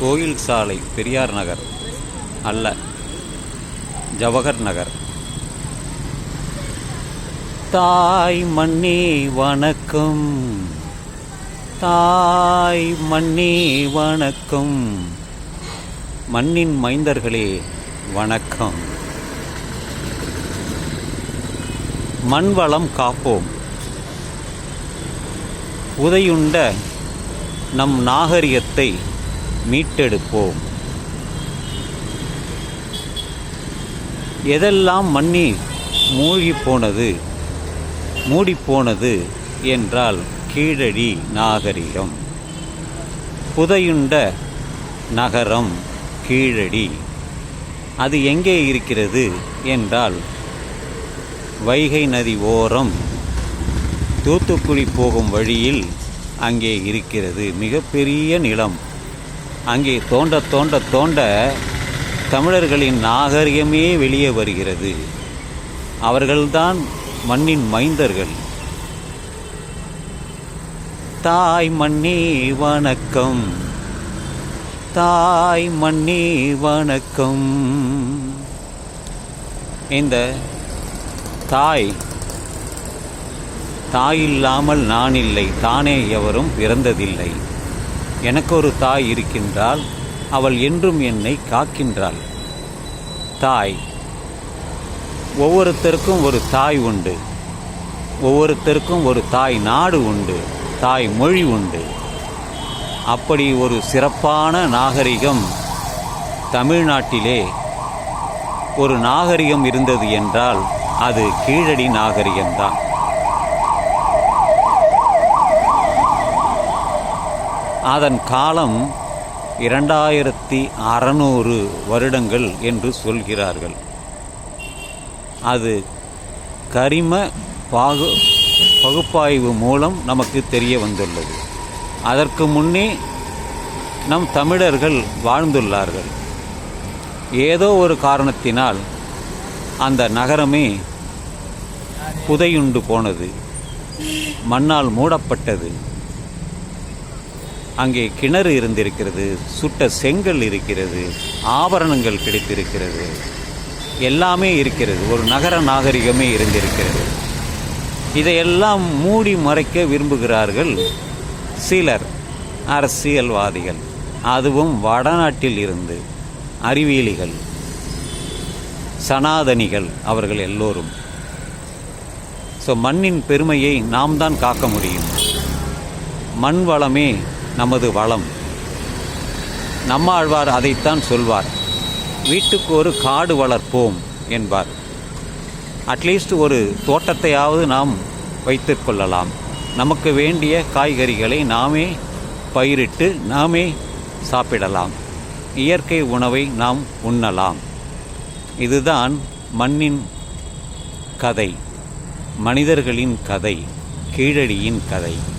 கோயில் சாலை பெரியார் நகர் அல்ல ஜவஹர் நகர். தாய் மண்ணே வணக்கம். தாய் மண்ணே வணக்கம். மண்ணின் மைந்தர்களே வணக்கம். மண் வளம் காப்போம். உதையுண்ட நம் நாகரிகத்தை மீட்டெடுப்போம். எதெல்லாம் மண்ணி மூழ்கி போனது மூடிப்போனது என்றால் கீழடி நாகரிகம். புதையுண்ட நகரம் கீழடி. அது எங்கே இருக்கிறது என்றால் வைகை நதி ஓரம் தூத்துக்குடி போகும் வழியில் அங்கே இருக்கிறது. மிகப்பெரிய நிலம். அங்கே தோண்ட தோண்ட தோண்ட தமிழர்களின் நாகரிகமே வெளியே வருகிறது. அவர்கள்தான் மண்ணின் மைந்தர்கள். தாய் மண்ணே வணக்கம். தாய் மண்ணே வணக்கம். இந்த தாய் தாய் இல்லாமல் நான் இல்லை தானே எவரும் பிறந்ததில்லை. எனக்கு ஒரு தாய் இருக்கின்றால் அவள் என்றும் என்னை காக்கின்றாள். தாய். ஒவ்வொருத்தருக்கும் ஒரு தாய் உண்டு. ஒவ்வொருத்தருக்கும் ஒரு தாய் நாடு உண்டு. தாய் மொழி உண்டு. அப்படி ஒரு சிறப்பான நாகரிகம் தமிழ்நாட்டிலே ஒரு நாகரிகம் இருந்தது என்றால் அது கீழடி நாகரிகம்தான். அதன் காலம் இரண்டாயிரத்தி அறநூறு வருடங்கள் என்று சொல்கிறார்கள். அது கரிம பாகு பகுப்பாய்வு மூலம் நமக்கு தெரிய வந்துள்ளது. அதற்கு முன்னே நம் தமிழர்கள் வாழ்ந்துள்ளார்கள். ஏதோ ஒரு காரணத்தினால் அந்த நகரமே புதையுண்டு போனது. மண்ணால் மூடப்பட்டது. அங்கே கிணறு இருந்திருக்கிறது சுட்ட செங்கல் இருக்கிறது ஆபரணங்கள் கிடைத்திருக்கிறது. எல்லாமே இருக்கிறது. ஒரு நகர நாகரிகமே இருந்திருக்கிறது. இதையெல்லாம் மூடி மறைக்க விரும்புகிறார்கள் சிலர் அரசியல்வாதிகள். அதுவும் வடநாட்டில் இருந்து அறிவியலிகள் சனாதனிகள் அவர்கள் எல்லோரும். ஸோ மண்ணின் பெருமையை நாம் தான் காக்க முடியும். மண் வளமே நமது வளம். நம்மாழ்வார் அதைத்தான் சொல்வார். வீட்டுக்கு ஒரு காடு வளர்ப்போம் என்பார். அட்லீஸ்ட் ஒரு தோட்டத்தையாவது நாம் வைத்துக்கொள்ளலாம் நமக்கு வேண்டிய காய்கறிகளை நாமே பயிரிட்டு நாமே சாப்பிடலாம். இயற்கை உணவை நாம் உண்ணலாம். இதுதான் மண்ணின் கதை. மனிதர்களின் கதை. கீழடியின் கதை.